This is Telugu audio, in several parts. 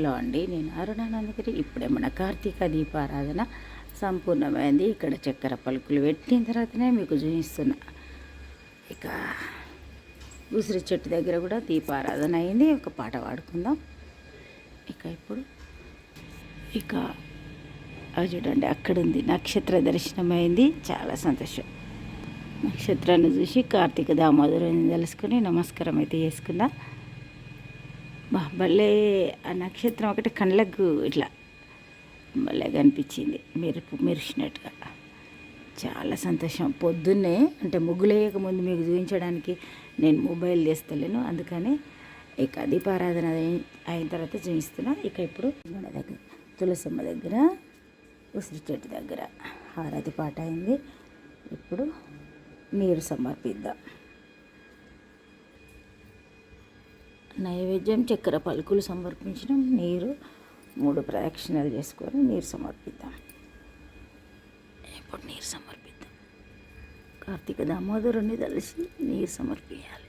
హలో అండి నేను అరుణానందగిరి ఇప్పుడే మన కార్తీక దీపారాధన సంపూర్ణమైంది. ఇక్కడ చక్కెర పలుకులు పెట్టిన తర్వాతనే మీకు చూపిస్తున్నా. ఇక ఉసిరి చెట్టు దగ్గర కూడా దీపారాధన అయింది. ఒక పాట పాడుకుందాం. ఇక ఇప్పుడు ఇక చూడండి అక్కడ ఉంది నక్షత్ర దర్శనం అయింది చాలా సంతోషం. నక్షత్రాన్ని చూసి కార్తీక దామోదరుని తెలుసుకుని నమస్కారం అయితే చేసుకుందాం. బా భలే ఆ నక్షత్రం ఒకటి కళ్ళకు ఇట్లా భలే కనిపించింది. మెరుపు మెరిసినట్టుగా. చాలా సంతోషం. పొద్దున్నే అంటే ముగ్గులేయక ముందు మీకు చూపించడానికి నేను మొబైల్ తీస్తలేను. అందుకని ఇక దీపారాధన అయిన తర్వాత చూపిస్తున్నా. ఇక ఇప్పుడు మన దగ్గర తులసమ్మ దగ్గర ఉసిరి చెట్టు దగ్గర హారతి పాట అయింది. ఇప్పుడు నీరు సమర్పిద్దాం. నైవేద్యం చక్కెర పలుకులు సమర్పించడం నీరు మూడు ప్రదక్షిణలు చేసుకొని నీరు సమర్పిద్దాం. ఇప్పుడు నీరు సమర్పిద్దాం? కార్తీక దామోదరుని కలిసి నీరు సమర్పించాలి.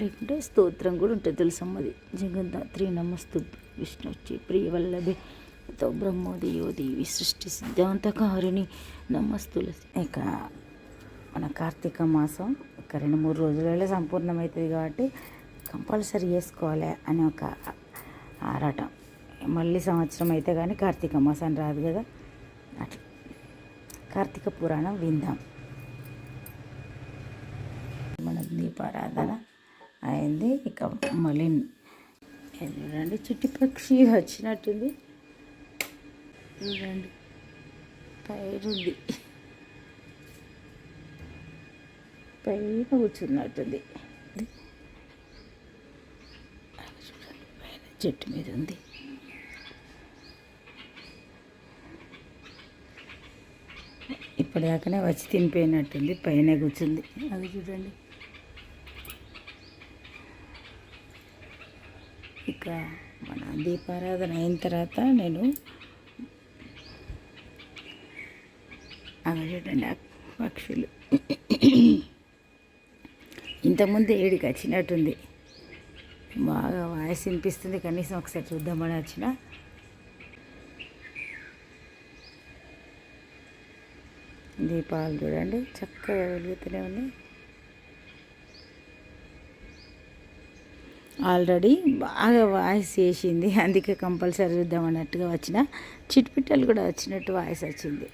లేకుంటే స్తోత్రం కూడా ఉంటుంది తులసమ్మది జగద్ధాత్రి నమస్తు విష్ణు వచ్చి ప్రియవల్లభి. తో బ్రహ్మోదయో దేవి సృష్టి సిద్ధాంతకారుని నమస్తులసి ఇక మన కార్తీక మాసం ఒక రెండు మూడు రోజులలో సంపూర్ణమవుతుంది కాబట్టి కంపల్సరీ చేసుకోవాలి అని ఒక ఆరాటం. మళ్ళీ సంవత్సరం అయితే కానీ కార్తీక మాసం రాదు కదా. అట్లా. కార్తీక పురాణం విందాం. మన దీపారాధన అయింది. ఇక మళ్ళీ చూడండి చిట్టి పక్షి వచ్చినట్టుంది. చూడండి పైరుంది పైన కూర్చున్నట్టుంది చూడండి పైన చెట్టు మీద ఉంది. ఇప్పటిదాకానే వచ్చి తినిపోయినట్టుంది పైన కూర్చుంది. అది చూడండి. ఇక మన దీపారాధన అయిన తర్వాత నేను అవి చూడండి పక్షులు. ఇంతకుముందు ఏడికి వచ్చినట్టుంది. బాగా వాయిస్ వినిపిస్తుంది. కనీసం ఒకసారి చూద్దామని వచ్చిన. దీపాలు చూడండి. చక్కగా వెలుగుతూనే ఉన్నాయి. ఆల్రెడీ బాగా వాయిస్ చేసింది. అందుకే కంపల్సరీ చూద్దాం అన్నట్టుగా వచ్చిన. చిట్పిట్టలు కూడా వచ్చినట్టు వాయిస్ వచ్చింది.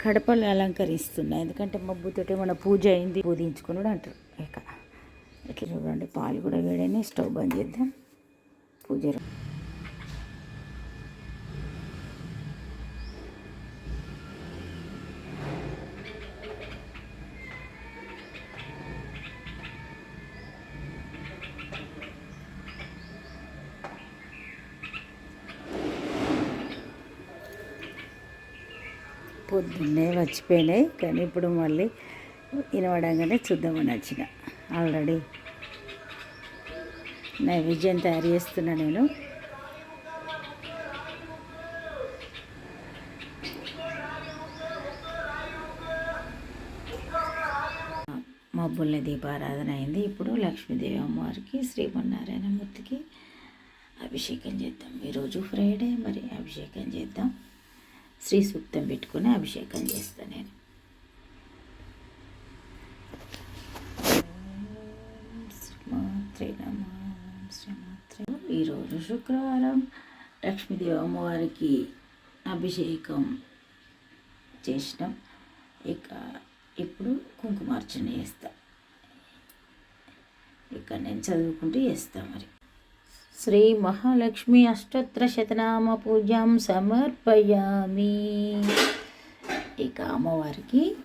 కడపలు అలంకరిస్తున్నాయి. ఎందుకంటే మబ్బుతోటి మన పూజ అయింది. పూజించుకుని కూడా అంటారు. ఇక ఇట్లా చూడండి. పాలు కూడా వేడని స్టవ్ బంద్ చేద్దాం. పూజ పొద్దున్నే వచ్చిపోయినాయి కానీ ఇప్పుడు మళ్ళీ వినవడంగానే చూద్దామని వచ్చిన. ఆల్రెడీ నైవేద్యం తయారు చేస్తున్నా నేను. మబ్బుల్ని దీపారాధన అయింది. ఇప్పుడు లక్ష్మీదేవి అమ్మవారికి శ్రీమన్నారాయణమూర్తికి అభిషేకం చేద్దాం. ఈరోజు ఫ్రైడే మరి అభిషేకం చేద్దాం. శ్రీ సూక్తం పెట్టుకుని అభిషేకం చేస్తాను నేను. ఈరోజు శుక్రవారం. లక్ష్మీదేవి అమ్మవారికి అభిషేకం చేసినాం. ఇక ఇప్పుడు కుంకుమార్చన చేస్తాం. ఇక నేను చదువుకుంటూ చేస్తా మరి. శ్రీ మహాలక్ష్మి అష్టోత్తర శతనామ పూజాం సమర్పయామి. ఇక అమ్మవారికి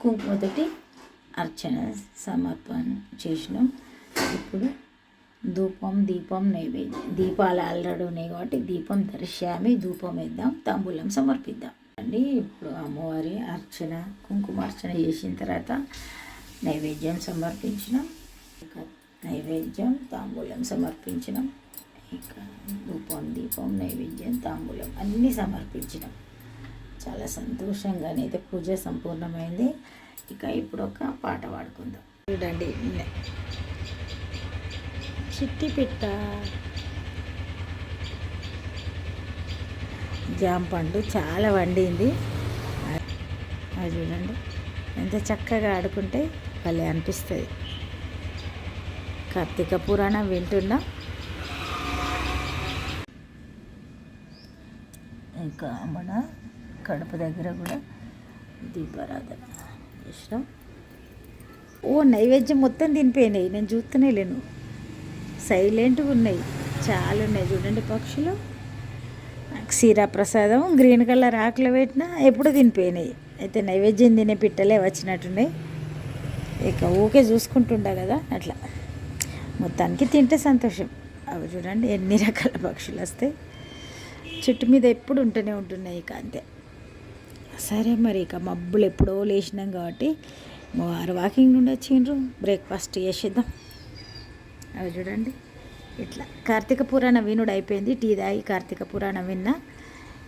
కుంకుమతోటి అర్చన సమర్పణ చేసినాం. ఇప్పుడు ధూపం దీపం నైవేద్యం. దీపాలు ఆల్రెడీ ఉన్నాయి కాబట్టి దీపం దర్శామి ధూపం వేద్దాం తాంబూలం సమర్పిద్దాం. అండి ఇప్పుడు అమ్మవారి అర్చన కుంకుమార్చన చేసిన తర్వాత నైవేద్యం సమర్పించినాం. ఇక నైవేద్యం తాంబూలం సమర్పించినాం. ఇంకా ధూపం దీపం నైవేద్యం తాంబూలం అన్నీ సమర్పించినాం. చాలా సంతోషంగానైతే పూజ సంపూర్ణమైంది. ఇక ఇప్పుడు ఒక పాట పాడుకుందాం. చూడండి చిట్టి పిట్ట. జామ పండు చాలా వండింది. అది చూడండి. ఎంత చక్కగా ఆడుకుంటే భలే అనిపిస్తుంది. కార్తీక పురాణం వింటున్నా. ఇంకా మన కడప దగ్గర కూడా దీపారాధన చేసినాం. ఓ నైవేద్యం మొత్తం తినిపోయినాయి. నేను చూస్తూనే లేను. సైలెంట్గా ఉన్నాయి. చాలా ఉన్నాయి చూడండి పక్షులు. క్షీరా ప్రసాదం గ్రీన్ కలర్ ఆకులు పెట్టినా ఎప్పుడు తినిపోయినాయి. అయితే నైవేద్యం తినే పిట్టలే వచ్చినట్టున్నాయి. ఇక ఊకే చూసుకుంటుండా కదా అట్లా. మొత్తానికి తింటే సంతోషం. అవి చూడండి ఎన్ని రకాల పక్షులు వస్తాయి. చెట్టు మీద ఎప్పుడు ఉంటూనే ఉంటున్నాయి ఇక అంతే. సరే మరి ఇక మబ్బులు ఎప్పుడో లేచినాం కాబట్టి వారు వాకింగ్ నుండి వచ్చిండ్రు. బ్రేక్ఫాస్ట్ చేసేద్దాం. అవి చూడండి. ఇట్లా. కార్తీక పురాణ వినుడు అయిపోయింది. టీ తాగి కార్తీక పురాణం విన్నా.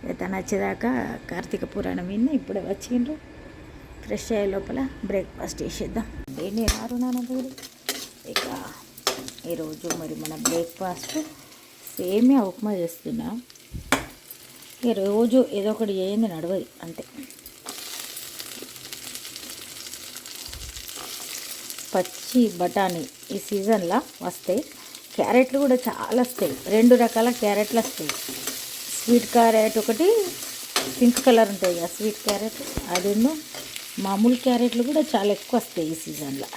ఇక తను వచ్చేదాకా కార్తీక పురాణం విన్నా. ఇప్పుడే వచ్చిండ్రు. ఫ్రెష్ అయ్యే లోపల బ్రేక్ఫాస్ట్ చేసేద్దాం. నేను ఆరు నాన్నగారు ఇక ఈరోజు మరి మన బ్రేక్ఫాస్ట్ సేమియా ఉప్మా చేస్తున్నా. ఇక రోజు ఏదో ఒకటి చేయండి నడవది. అంతే. పచ్చి బఠానీ ఈ సీజన్లో వస్తాయి క్యారెట్లు కూడా చాలా వస్తాయి. రెండు రకాల క్యారెట్లు వస్తాయి. స్వీట్ క్యారెట్ ఒకటి పింక్ కలర్ ఉంటాయి కదా స్వీట్ క్యారెట్. అదేమో మామూలు క్యారెట్లు కూడా చాలా ఎక్కువ వస్తాయి ఈ సీజన్లో.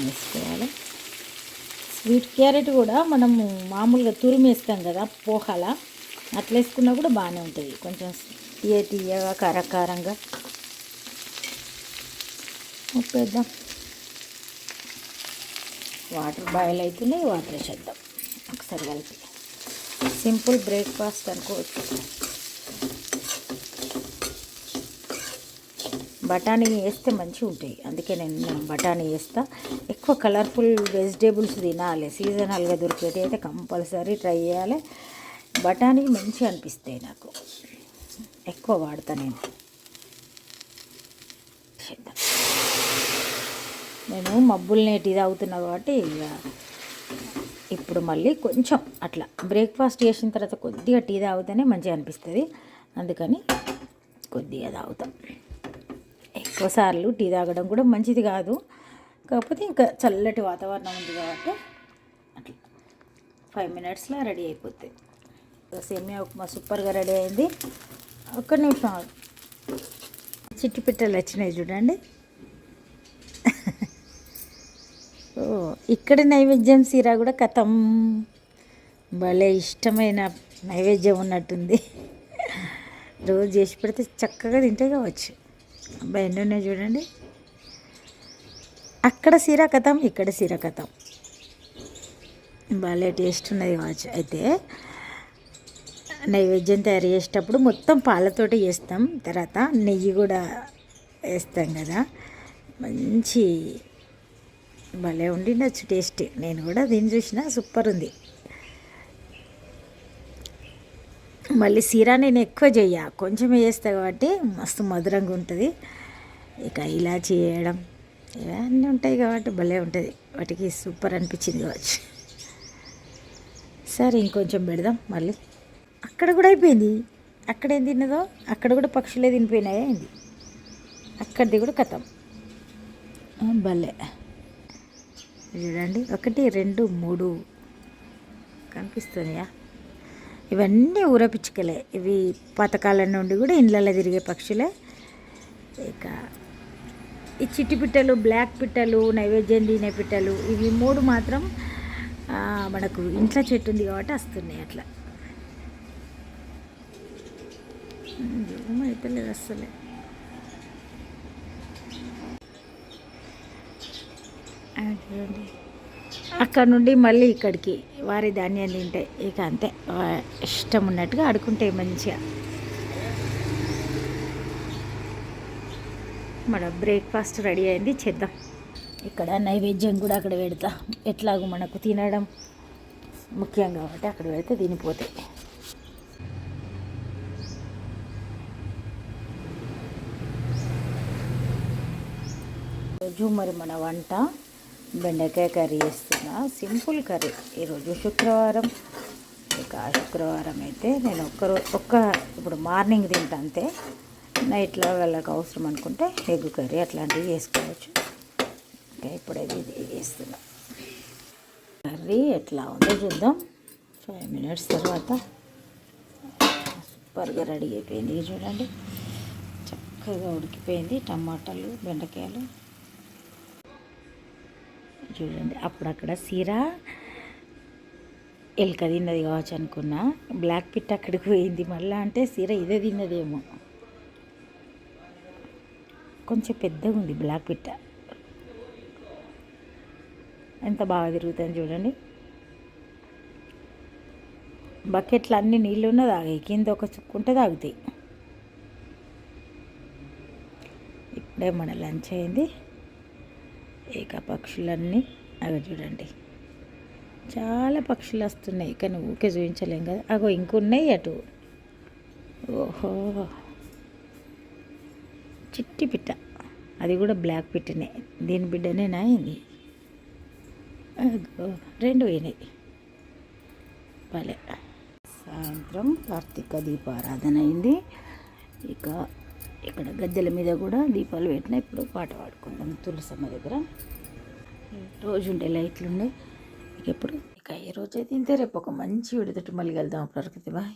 వేసుకోవాలి. స్వీట్ క్యారెట్ కూడా మనము మామూలుగా తురిమేస్తాం కదా పోహాల. అట్లా వేసుకున్నా కూడా బాగానే ఉంటుంది కొంచెం తీయ తీయగా కారకారంగా. ఉప్పేద్దాం. వాటర్ బాయిల్ అవుతున్నాయి వాటర్ వేసేద్దాం. ఒకసారి కలిపి. సింపుల్ బ్రేక్ఫాస్ట్ అనుకోవచ్చు. బఠానీ వేస్తే మంచిగా ఉంటాయి. అందుకే నేను బఠానీ వేస్తా. ఎక్కువ కలర్ఫుల్ వెజిటేబుల్స్ తినాలి. సీజనల్గా దొరికేది అయితే కంపల్సరీ ట్రై చేయాలి. బఠానీ మంచిగా అనిపిస్తాయి నాకు. ఎక్కువ వాడతా నేను. నేను మబ్బులు టీ తాగుతున్నా కాబట్టి ఇక ఇప్పుడు మళ్ళీ కొంచెం అట్లా బ్రేక్ఫాస్ట్ చేసిన తర్వాత కొద్దిగా టీ తాగితేనే మంచిగా అనిపిస్తుంది. అందుకని కొద్దిగా తాగుతాం. ఎక్కువసార్లు టీ తాగడం కూడా మంచిది కాదు. కాకపోతే ఇంకా చల్లటి వాతావరణం ఉంది కాబట్టి అట్లా ఫైవ్ మినిట్స్లో రెడీ అయిపోతుంది సేమియా ఉప్మా సూపర్గా రెడీ అయింది. ఒక్క నిమిషం చిట్టి పిట్టలు వచ్చినాయి చూడండి ఓ ఇక్కడ నైవేద్యం సీరా కూడా కథం. భలే ఇష్టమైన నైవేద్యం ఉన్నట్టుంది. రోజు చేసి పెడితే చక్కగా తింటే కావచ్చు. అబ్బాయి ఎన్ని ఉన్నాయి చూడండి. అక్కడ సీర కథం ఇక్కడ సీర కథం. భలే టేస్ట్ ఉన్నది కావచ్చు. అయితే నైవేద్యం తయారు చేసేటప్పుడు మొత్తం పాలతోటి చేస్తాం. తర్వాత నెయ్యి కూడా వేస్తాం కదా. మంచి భలే ఉండిండొచ్చు టేస్ట్. నేను కూడా దీన్ని చూసిన సూపర్ ఉంది. మళ్ళీ సీరా నేను ఎక్కువ చేయ కొంచెం వేస్తా కాబట్టి మస్తు మధురంగా ఉంటుంది. ఇక ఇలాచి చేయడం ఇవన్నీ ఉంటాయి కాబట్టి భలే ఉంటుంది. వాటికి సూపర్ అనిపించింది కావచ్చు. సరే ఇంకొంచెం పెడదాం మళ్ళీ. అక్కడ కూడా అయిపోయింది. అక్కడ ఏం తిన్నదో? అక్కడ కూడా పక్షులే తినిపోయినాయా అయింది అక్కడిది కూడా కథం. భలే. చూడండి ఒకటి రెండు మూడు. కనిపిస్తున్నాయా? ఇవన్నీ ఊరపిచ్చుకలే ఇవి పథకాల నుండి కూడా ఇండ్లలో తిరిగే పక్షులే. ఇక ఈ చిట్టి పిట్టలు బ్లాక్ పిట్టలు నైవేద్యం తినే పిట్టలు ఇవి మూడు మాత్రం మనకు ఇంట్లో చెట్టు ఉంది కాబట్టి వస్తున్నాయి అట్లా. అయితే లేదు అస్సలే. చూడండి. అక్కడ నుండి మళ్ళీ ఇక్కడికి వారి ధాన్యం తింటాయి ఇక అంతే. ఇష్టం ఉన్నట్టుగా ఆడుకుంటాయి మంచిగా. మన బ్రేక్ఫాస్ట్ రెడీ అయింది చేద్దాం. ఇక్కడ నైవేద్యం కూడా అక్కడ పెడతా. ఎట్లాగో మనకు తినడం ముఖ్యం కాబట్టి అక్కడ పెడితే తినిపోతాయి రోజు మరి మన వంట. బెండకాయ కర్రీ చేస్తున్నా. సింపుల్ కర్రీ ఈరోజు శుక్రవారం. ఇక శుక్రవారం అయితే నేను ఒక్క ఒక్క ఇప్పుడు మార్నింగ్ తింటా అంతే. నైట్లో వాళ్ళకి అవసరం అనుకుంటే ఎగ్ కర్రీ అట్లాంటివి చేసుకోవచ్చు. ఇంకా ఇప్పుడైతే ఇది చేస్తున్నా. కర్రీ ఎట్లా ఉందో చూద్దాం. ఫైవ్ మినిట్స్ తర్వాత సూపర్గా రెడీ అయిపోయింది. చూడండి. చక్కగా ఉడికిపోయింది టమాటాలు బెండకాయలు. చూడండి. అప్పుడక్కడ సీర ఎలుక తిన్నది కావచ్చు అనుకున్నా. బ్లాక్ పిట్ అక్కడికి పోయింది. మళ్ళీ అంటే సీర ఇదే తిన్నదేమో. కొంచెం పెద్దగా ఉంది బ్లాక్ పిట్ట. ఎంత బాగా తిరుగుతుంది చూడండి. బకెట్లు అన్ని నీళ్ళు ఉన్న తాగాయి కింద ఒక చుక్కుంటే తాగుతాయి. ఇప్పుడే మన లంచ్ అయింది. ఇక పక్షులన్నీ అవి చూడండి. చాలా పక్షులు వస్తున్నాయి కానీ ఊకే చూపించలేం కదా. అగో ఇంకున్నాయి అటు. ఓహో. చిట్టి పిట్ట. అది కూడా బ్లాక్ పిట్టనే. దీని బిడ్డనే అయింది అగో రెండు పోయినాయి. భలే. సాయంత్రం కార్తీక దీపారాధన అయింది. ఇక ఇక్కడ గద్దెల మీద కూడా దీపాలు పెట్టినా ఇప్పుడు పాట పాడుకుందాం తులసమ్మ దగ్గర. రోజు ఉండే లైట్లు ఉండే. ఇక ఎప్పుడు? ఇక ఈ రోజు అయితే ఇంతే రేపు ఒక మంచి విడతటి మళ్ళీ వెళ్దాం ప్రకృతి బాయ్.